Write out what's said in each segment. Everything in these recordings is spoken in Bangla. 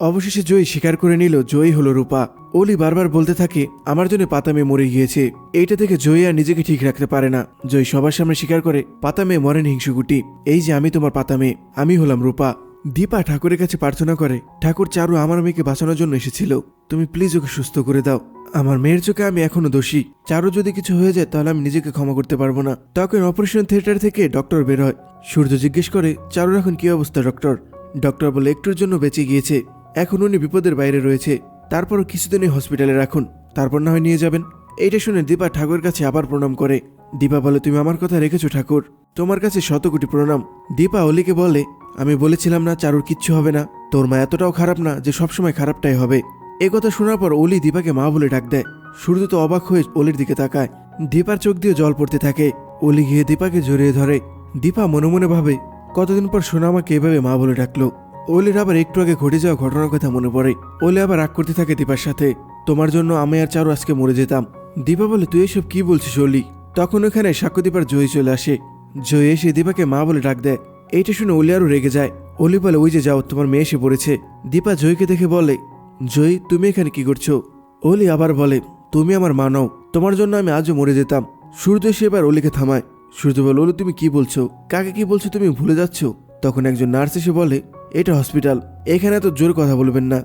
অবশেষে জয়ী স্বীকার করে নিল, জয়ী হলো রূপা। অলি বারবার বলতে থাকে, আমার জন্য পাতা মেয়ে মরে গিয়েছে। এইটা থেকে জয়ী আর নিজেকে ঠিক রাখতে পারে না। জয়ী সবার সামনে স্বীকার করে, পাতা মেয়ে মরেন হিংসুকুটি এই যে আমি তোমার পাতা মেয়ে, আমি হলাম রূপা। দীপা ঠাকুরের কাছে প্রার্থনা করে, ঠাকুর চারু আমার মেয়েকে বাঁচানোর জন্য এসেছিল। তুমি প্লিজ ওকে সুস্থ করে দাও। আমার মেয়ের চোখে আমি এখনও দোষী। চারু যদি কিছু হয়ে যায়, তাহলে আমি নিজেকে ক্ষমা করতে পারব না। তখন অপারেশন থিয়েটার থেকে ডক্টর বের হয়। সূর্য জিজ্ঞেস করে, চারুর এখন কি অবস্থা, ডক্টর? ডক্টর বলে, একটুর জন্য বেঁচে গিয়েছে। এখন উনি বিপদের বাইরে রয়েছে। তারপরও কিছুদিনই হসপিটালে রাখুন। তারপর না হয় নিয়ে যাবেন। এইটা শুনে দীপা ঠাকুর কাছে আবার প্রণাম করে। দীপা বলে, তুমি আমার কথা রেখেছো ঠাকুর। তোমার কাছে শত কোটি প্রণাম। দীপা অলিকে বলে, আমি বলেছিলাম না চারুর কিচ্ছু হবে না। তোর মা এতটাও খারাপ না যে সবসময় খারাপটাই হবে। এ কথা শোনার পর অলি দীপাকে মা বলে ডাক দেয়। সূর্য তো অবাক হয়ে অলির দিকে তাকায়। দীপার চোখ দিয়ে জল পড়তে থাকে। অলি গিয়ে দীপাকে জড়িয়ে ধরে। দীপা মনে মনে ভাবে, কতদিন পর সোনা আমাকে এভাবে মা বলে ডাকলো? ওলির আবার একটু আগে ঘটে যাওয়া ঘটনার কথা মনে পড়ে। ওলি আবার রাগ করতে থাকে দীপার সাথে। তোমার জন্য আমি আর চারু আজকে মরে যেতাম। দীপা বলে, তুই এসব কি বলছিস ওলি? তখন ওখানে সাক্ষ্যদীপার জয়ী চলে আসে। জয় এসে দীপাকে মা বলে ডাক দেয়। এইটা শুনে ওলি আরও রেগে যায়। অলি বলে, ওই যে যাও, তোমার মেয়ে এসে পড়েছে। দীপা জয়কে দেখে বলে, জয়, তুমি এখানে কি করছ? অলি আবার বলে, তুমি আমার মা নও। তোমার জন্য আমি আজও মরে যেতাম। সূর্য এসে এবার অলিকে থামায়। সূর্য বলে, ওলি, তুমি কি বলছো? কাকে কি বলছো তুমি ভুলে যাচ্ছ? তখন একজন নার্স এসে বলে এটা হসপিটাল। এখানে তো জোর কথা বলবেন না।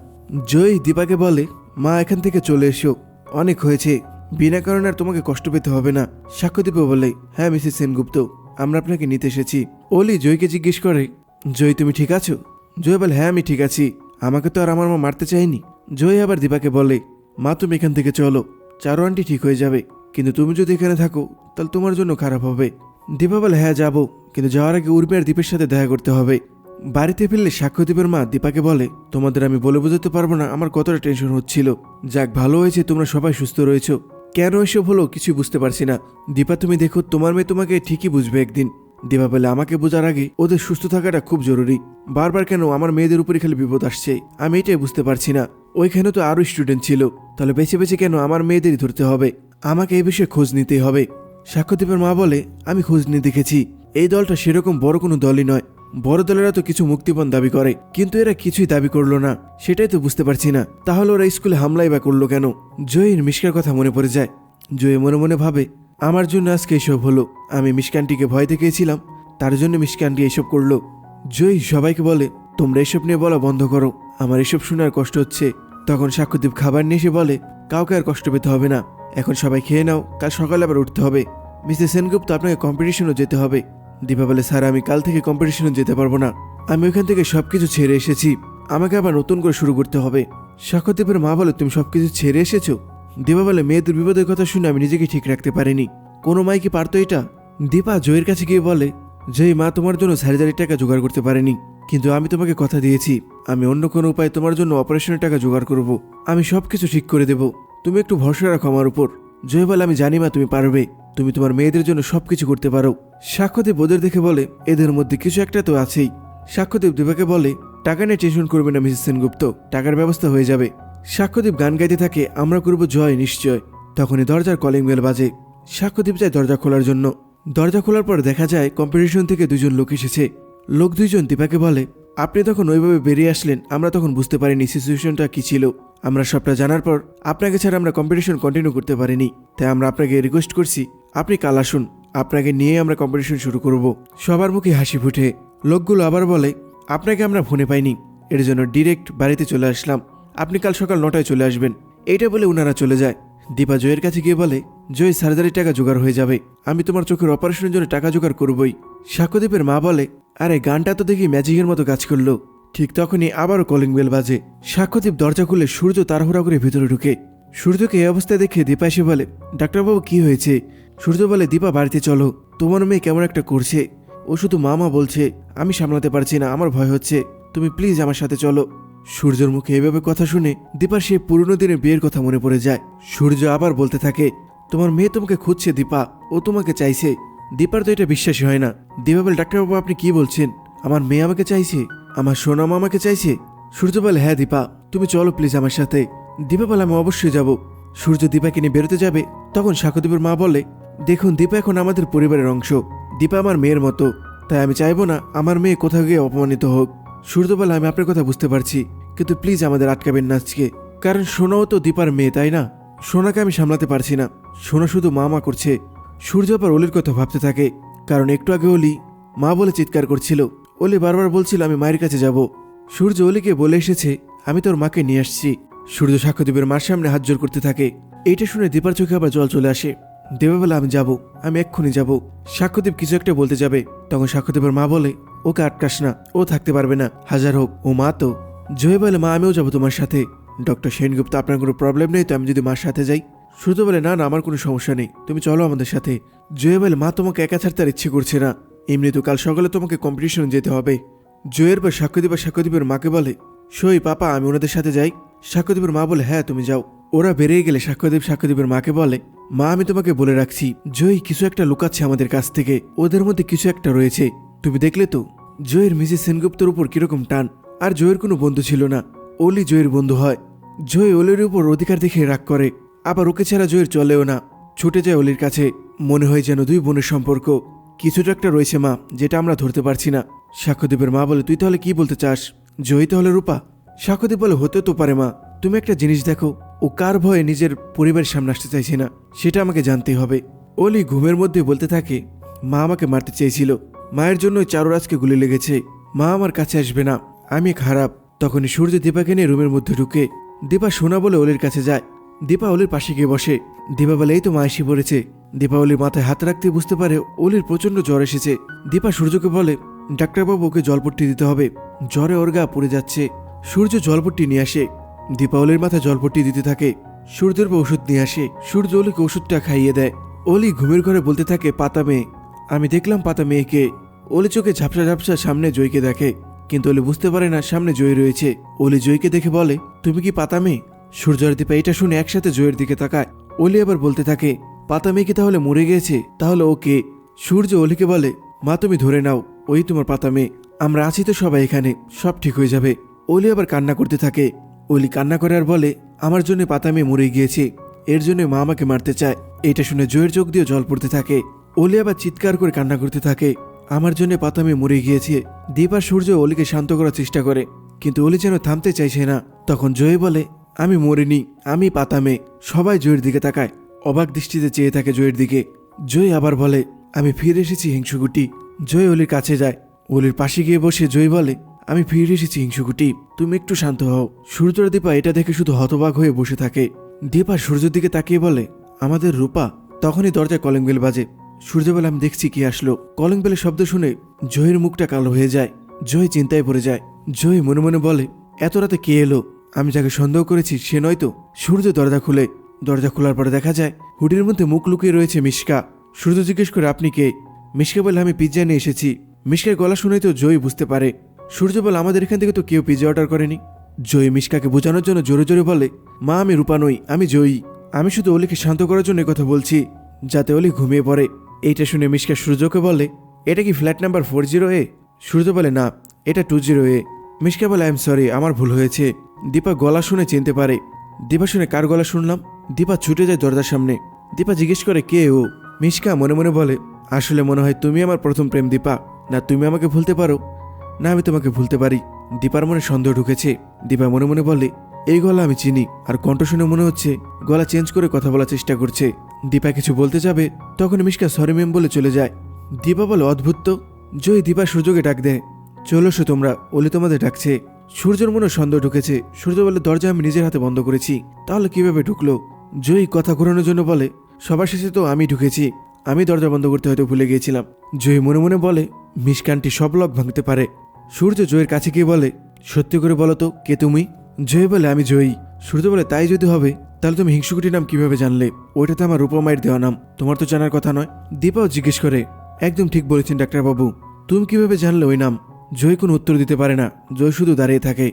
জয় দীপাকে বলে, মা, এখান থেকে চলে এসো। অনেক হয়েছে। বিনা কারণে আর তোমাকে কষ্ট পেতে হবে না। সাক্ষ্যদীপও বলে হ্যাঁ মিসেস সেনগুপ্ত, আমরা আপনাকে নিতে এসেছি। ওলি জয়কে জিজ্ঞেস করে, জয়, তুমি ঠিক আছো? জয় বলে হ্যাঁ আমি ঠিক আছি। আমাকে তো আর আমার মা মারতে চাইনি জয় আবার দীপাকে বলে, মা, তুমি এখান থেকে চলো। চারো আন্টি ঠিক হয়ে যাবে। কিন্তু তুমি যদি এখানে থাকো, তাহলে তোমার জন্য খারাপ হবে। দীপা বলে হ্যাঁ যাব। কিন্তু যাওয়ার আগে উর্মি আর দীপের সাথে দেখা করতে হবে। বাড়িতে ফিরলে সাক্ষ্যদীপের মা দীপাকে বলে, তোমাদের আমি বলে বোঝাতে পারব না, আমার কতটা টেনশন হচ্ছিল। যাক, ভালো হয়েছে, তোমরা সবাই সুস্থ রয়েছো। কেন এসব হলো কিছুই বুঝতে পারছি না। দীপা, তুমি দেখো, তোমার মেয়ে তোমাকে ঠিকই বুঝবে একদিন। দীপা বলে, আমাকে বোঝার আগে ওদের সুস্থ থাকাটা খুব জরুরি। বারবার কেন আমার মেয়েদের উপরে খালি বিপদ আসছে? আমি এটাই বুঝতে পারছি না। ওইখানে তো আরও স্টুডেন্ট ছিল। তাহলে বেছে বেছে কেন আমার মেয়েদেরই ধরতে হবে? আমাকে এই বিষয়ে খোঁজ নিতেই হবে। সাক্ষ্যদীপের মা বলে, আমি খোঁজ নিয়ে দেখেছি। এই দলটা সেরকম বড় কোনো দলই নয়। বড় দলেরা তো কিছু মুক্তিপণ দাবি করে, কিন্তু এরা কিছুই দাবি করল না। সেটাই তো বুঝতে পারছি না। তাহলে ওরা স্কুলে হামলাই বা করল কেন? জয়ের মিশকার কথা মনে পড়ে যায়। জয়ে মনে মনে ভাবে, আমার জন্য আজকে এসব হলো। আমি মিসকানটিকে ভয় দেখিয়েছিলাম। তার জন্য মিসকানটি এসব করল। জয়ী সবাইকে বলে, তোমরা এসব নিয়ে বলা বন্ধ করো। আমার এসব শুনে আর কষ্ট হচ্ছে। তখন সাক্ষ্যদীপ খাবার নিয়ে এসে বলে, কাউকে আর কষ্ট পেতে হবে না। এখন সবাই খেয়ে নাও। কাল সকালে আবার উঠতে হবে। মিস্টার সেনগুপ্ত, আপনাকে কম্পিটিশনও যেতে হবে। দীপা বলে, স্যার, আমি কাল থেকে কম্পিটিশনে যেতে পারব না। আমি ওখান থেকে সবকিছু ছেড়ে এসেছি। আমাকে আবার নতুন করে শুরু করতে হবে। সাক্ষ্যদীপের মা বলে, তুমি সবকিছু ছেড়ে এসেছ? দীপা বলে, মেয়েদের বিপদের কথা শুনে আমি নিজেকে ঠিক রাখতে পারিনি। কোনো মাই কি পারতো এটা? দীপা জয়ের কাছে গিয়ে বলে জয় মা তোমার জন্য সার্জারির টাকা জোগাড় করতে পারেনি, কিন্তু আমি তোমাকে কথা দিয়েছি। আমি অন্য কোনো উপায়ে তোমার জন্য অপারেশনের টাকা জোগাড় করব। আমি সব কিছু ঠিক করে দেব। তুমি একটু ভরসা রাখো আমার উপর। জয় বলে, আমি জানি মা, তুমি পারবে। তুমি তোমার মেয়েদের জন্য সব কিছু করতে পারো। সাক্ষ্যদেব ওদের দেখে বলে, এদের মধ্যে কিছু একটা তো আছেই। সাক্ষ্যদেব দীপাকে বলে, টাকা নিয়ে টেনশন করবে না, মিসেস সেনগুপ্ত। টাকার ব্যবস্থা হয়ে যাবে। সাক্ষ্যদীপ গান গাইতে থাকে, আমরা করব জয় নিশ্চয়। তখনই দরজার কলিং বেল বাজে। সাক্ষ্যদীপ যায় দরজা খোলার জন্য। দরজা খোলার পর দেখা যায় কম্পিটিশন থেকে দুজন লোক এসেছে। লোক দুইজন দীপাকে বলে, আপনি তখন ওইভাবে বেরিয়ে আসলেন, আমরা তখন বুঝতে পারিনি সিচুয়েশনটা কি ছিল। আমরা সবটা জানার পর, আপনাকে ছাড়া আমরা কম্পিটিশন কন্টিনিউ করতে পারিনি। তাই আমরা আপনাকে রিকোয়েস্ট করছি আপনি কাল আসুন। আপনাকে নিয়ে আমরা কম্পিটিশন শুরু করব। সবার মুখে হাসি ফুটে। লোকগুলো আবার বলে, আপনাকে আমরা ফোনে পাইনি। এর জন্য ডিরেক্ট বাড়িতে চলে আসলাম। আপনি কাল সকাল নটায় চলে আসবেন। এইটা বলে ওনারা চলে যায়। দীপা জয়ের কাছে গিয়ে বলে, জয় সার্জারির টাকা জোগাড় হয়ে যাবে। আমি তোমার চোখের অপারেশনের জন্য টাকা জোগাড় করবই। সাক্ষ্যদীপের মা বলে, আরে, গানটা তো দেখি ম্যাজিকের মতো কাজ করল। ঠিক তখনই আবারও কলিং বেল বাজে। সাক্ষ্যদীপ দরজা খুলে সূর্য তাড়াহুড়া করে ভিতরে ঢুকে। সূর্যকে এই অবস্থায় দেখে দীপা এসে বলে, ডাক্তারবাবু, কি হয়েছে? সূর্য বলে দীপা, বাড়িতে চলো। তোমার মেয়ে কেমন একটা করছে। ও শুধু মামা বলছে, আমি সামলাতে পারছি না, আমার ভয় হচ্ছে। তুমি প্লিজ আমার সাথে চলো। সূর্যর মুখে এভাবে কথা শুনে দীপার সেই পুরনো দিনের বিয়ের কথা মনে পড়ে যায়। সূর্য আবার বলতে থাকে, তোমার মেয়ে তোমাকে খুঁজছে, দীপা। ও তোমাকে চাইছে। দীপার তো এটা বিশ্বাসই হয় না। দীপা বলে ডাক্তারবাবু, আপনি কি বলছেন? আমার মেয়ে আমাকে চাইছে? আমার সোনামা আমাকে চাইছে? সূর্য বলে হ্যাঁ দীপা, তুমি চলো প্লিজ আমার সাথে। দীপা বলে আমি অবশ্যই যাব। সূর্য দীপাকে নিয়ে বেরোতে যাবে, তখন সাক্ষ্যদীপের মা বলে দেখুন, দীপা এখন আমাদের পরিবারের অংশ। দীপা আমার মেয়ের মতো, তাই আমি চাইব না আমার মেয়ে কোথাও গিয়ে অপমানিত হোক। সূর্য বলে আমি আপনার কথা বুঝতে পারছি, কিন্তু প্লিজ আমাদের আটকাবেন না আজকে। কারণ সোনাও তো দীপার মেয়ে, তাই না? সোনাকে আমি সামলাতে পারছি না। সোনা শুধু মা মা করছে। সূর্য আবার অলির কথা ভাবতে থাকে। কারণ একটু আগে অলি মা বলে চিৎকার করছিল। অলি বারবার বলছিল, আমি মায়ের কাছে যাব। সূর্য অলিকে বলে এসেছে, আমি তোর মাকে নিয়ে আসছি। সূর্য সাক্ষ্যদ্বীপের মার সামনে হাত জোর করতে থাকে। এইটা শুনে দীপার চোখে আবার জল চলে আসে। দেবা বলে আমি যাব, আমি এক্ষুনি যাব। সাক্ষ্যদ্বীপ কিছু একটা বলতে যাবে। তখন সাক্ষ্যদ্বীপের মা বলে, ওকে আটকাস না, ও থাকতে পারবে না। হাজার হোক, ও মা তো। জয় বলে, মা, আমিও যাব তোমার সাথে। ডক্টর সেনগুপ্ত, আপনার কোনো প্রবলেম নেই তো, আমি যদি মার সাথে যাই? সূর্য বলে, না না, আমার কোনো সমস্যা নেই। তুমি চলো আমাদের সাথে। জয়ে বলে, মা, তোমাকে একা ছাড়তে আর ইচ্ছে করছে না। এমনি তো কাল সকালে তোমাকে কম্পিটিশনে যেতে হবে। জয়ের পর সাক্ষ্যদ্বীপ আর সাক্ষ্যদ্বীপের মাকে বলে, সই, পাপা, আমি ওনাদের সাথে যাই। সাক্ষ্যদ্বীপের মা বলে হ্যাঁ তুমি যাও। ওরা বেরিয়ে গেলে সাক্ষ্যদ্বীপ সাক্ষ্যদ্বীপের মাকে বলে, মা, আমি তোমাকে বলে রাখছি, জয় কিছু একটা লুকাচ্ছে আমাদের কাছ থেকে, ওদের মধ্যে কিছু একটা রয়েছে, তুমি দেখলে তো? জয়ের মিসেস সেনগুপ্তর উপর কীরকম টান, আর জয়ের কোনো বন্ধু ছিল না, ওলি জয়ের বন্ধু হয়। জয় অলির উপর অধিকার দেখে রাগ করে, আবার ওকে ছাড়া জয়ের চলেও না। ছুটে যায় অলির কাছে, মনে হয় যেন দুই বোনের সম্পর্ক, কিছুটা একটা রয়েছে মা, যেটা আমরা ধরতে পারছি না। সাক্ষ্যদ্বীপের মা বলে, তুই তাহলে কি বলতে চাস? জয়ী তাহলে রূপা, সাক্ষ্যদ্বীপ বলে হতে তো পারে মা, তুমি একটা জিনিস দেখো ও কার ভয়ে নিজের পরিবারের সামনে আসতে চাইছে না? সেটা আমাকে জানতেই হবে। অলি ঘুমের মধ্যে বলতে থাকে, মা আমাকে মারতে চেয়েছিল। মায়ের জন্য চারুরাজকে গুলি লেগেছে। মা আমার কাছে আসবে না। আমি খারাপ। তখনই সূর্য দীপাকে নিয়ে রুমের মধ্যে ঢুকে, দীপা সোনা বলে অলির কাছে যায়। দীপা অলির পাশে গিয়ে বসে। দীপা বলে, এই তো মা এসে পড়েছে। দীপা অলির মাথায় হাত রাখতে বুঝতে পারে অলির প্রচণ্ড জ্বর এসেছে। দীপা সূর্যকে বলে, ডাক্তারবাবু, ওকে জলপট্টি দিতে হবে। জ্বরে ওর গা পড়ে যাচ্ছে। সূর্য জলপট্টি নিয়ে আসে। দীপাবলির মাথায় জলপট্টি দিতে থাকে, সূর্যের ওষুধ নিয়ে আসে, সূর্য অলিকে ওষুধটা খাইয়ে দেয়। অলি ঘুমের ঘরে বলতে থাকে, পাতা মেয়ে। আমি দেখলাম পাতা মেয়েকে। অলি চোখে ঝাপসা ঝাপসা সামনে জয়কে দেখে, কিন্তু অলি বুঝতে পারে না সামনে জয় রয়েছে। অলি জয়কে দেখে বলে, তুমি কি পাতা মেয়ে? সূর্য আর দীপা এটা শুনে একসাথে জয়ের দিকে তাকায়। অলি আবার বলতে থাকে, পাতা মেয়ে কি তাহলে মরে গেছে? তাহলে ওকে সূর্য অলিকে বলে, মা তুমি ধরে নাও, ওই তোমার পাতা মেয়ে। আমরা আছি তো সবাই এখানে, সব ঠিক হয়ে যাবে। অলি আবার কান্না করতে থাকে অলি কান্না করার বলে, আমার জন্য পাতা মেয়ে মরে গিয়েছে, এর জন্য মা আমাকে মারতে চায়। এটা শুনে জয়ের চোখ দিয়ে জল পড়তে থাকে। অলি আবার চিৎকার করে কান্না করতে থাকে, আমার জন্য পাতা মেয়ে মরে গিয়েছে। দীপ সূর্য অলিকে শান্ত করার চেষ্টা করে, কিন্তু অলি যেন থামতে চাইছে না। তখন জয় বলে, আমি মরিনি, আমি পাতা মেয়ে। সবাই জয়ের দিকে তাকায়, অবাক দৃষ্টিতে চেয়ে থাকে জয়ের দিকে। জয় আবার বলে, আমি ফিরে এসেছি হিংসুকুটি। জয় অলির কাছে যায় অলির পাশে গিয়ে বসে জয় বলে আমি ফিরে এসেছি হিংসুকুটি তুমি একটু শান্ত হও। সূর্যর দীপা এটা দেখে শুধু হতবাক হয়ে বসে থাকে। দীপা সূর্যের দিকে তাকিয়ে বলে, আমাদের রূপা? তখনই দরজায় কলিং বেল বাজে। সূর্য বলে আমি দেখছি কি আসলো। কলিং বেলের শব্দ শুনে জয়ের মুখটা কালো হয়ে যায়। জয় চিন্তায় পড়ে যায়। জয় মনে মনে বলে, এত রাতে কে এলো? আমি যাকে সন্দেহ করেছি, সে নয় তো? সূর্য দরজা খুলে। দরজা খোলার পরে দেখা যায়, হুডির মধ্যে মুখ লুকিয়ে রয়েছে মিশকা। সূর্য জিজ্ঞেস করে, আপনি কে? মিশকা বলে, আমি পিজ্জা নিয়ে এসেছি। মিশকার গলা শুনেই তো জয় বুঝতে পারে। সূর্য বলে আমাদের এখান থেকে তো কেউ পিৎজা অর্ডার করেনি। জয় মিশকাকে বোঝানোর জন্য জোরে জোরে বলে, মা, আমি রূপা নই, আমি জয়ী। আমি শুধু অলিকে শান্ত করার জন্য কথা বলছি, যাতে অলি ঘুমিয়ে পড়ে। এইটা শুনে মিশকা সূর্যকে বলে, এটা কি ফ্ল্যাট নাম্বার ফোর জিরো এ? সূর্য বলে, না, এটা টু জিরো এ। মিশকা বলে, আই এম সরি, আমার ভুল হয়েছে। দীপা গলা শুনে চিনতে পারে। দীপা শুনে কার গলা শুনলাম? দীপা ছুটে যায় দরজার সামনে। দীপা জিজ্ঞেস করে, কে ও? মিশকা মনে মনে বলে, আসলে মনে হয় তুমি আমার প্রথম প্রেম, দীপা। না, তুমি আমাকে ভুলতে পারো। না, আমি তোমাকে ভুলতে পারি। দীপার মনে সন্দেহ ঢুকেছে। দীপা মনে মনে বলে, এই গলা আমি চিনি। আর কণ্ঠ শুনে মনে হচ্ছে, গলা চেঞ্জ করে কথা বলার চেষ্টা করছে। দীপা কিছু বলতে যাবে, তখন মিশকা সরি ম্যাম বলে চলে যায়। দীপা বলে, অদ্ভুত জয় দীপা সূর্যকে ডাক দেয়। চলোসো তোমরা ওলি তোমাদের ডাকছে। সূর্যের মনে সন্দেহ ঢুকেছে। সূর্য বলে, দরজা আমি নিজের হাতে বন্ধ করেছি। তাহলে কীভাবে ঢুকলো? জয়ী কথা ঘোরানোর জন্য বলে, সবার শেষে তো আমি ঢুকেছি। আমি দরজা বন্ধ করতে হয়তো ভুলে গিয়েছিলাম। জয়ী মনে মনে বলে মিসকানটি সব লক ভাঙতে পারে। সূর্য জয়ের কাছে গিয়ে বলে, সত্যি করে বলো তো, কে তুমি? জয় বলে, আমি জয়ী সূর্য বলে, তাই যদি হবে, তাহলে তুমি হিংসুকুটির নাম কীভাবে জানলে? ওইটা তো আমার রূপমায়ের দেওয়া নাম। তোমার তো জানার কথা নয়। দীপাও জিজ্ঞেস করে, একদম ঠিক বলেছেন, ডাক্তারবাবু। তুমি কীভাবে জানলে ওই নাম? জয় কোনো উত্তর দিতে পারে না। জয় শুধু দাঁড়িয়ে থাকে।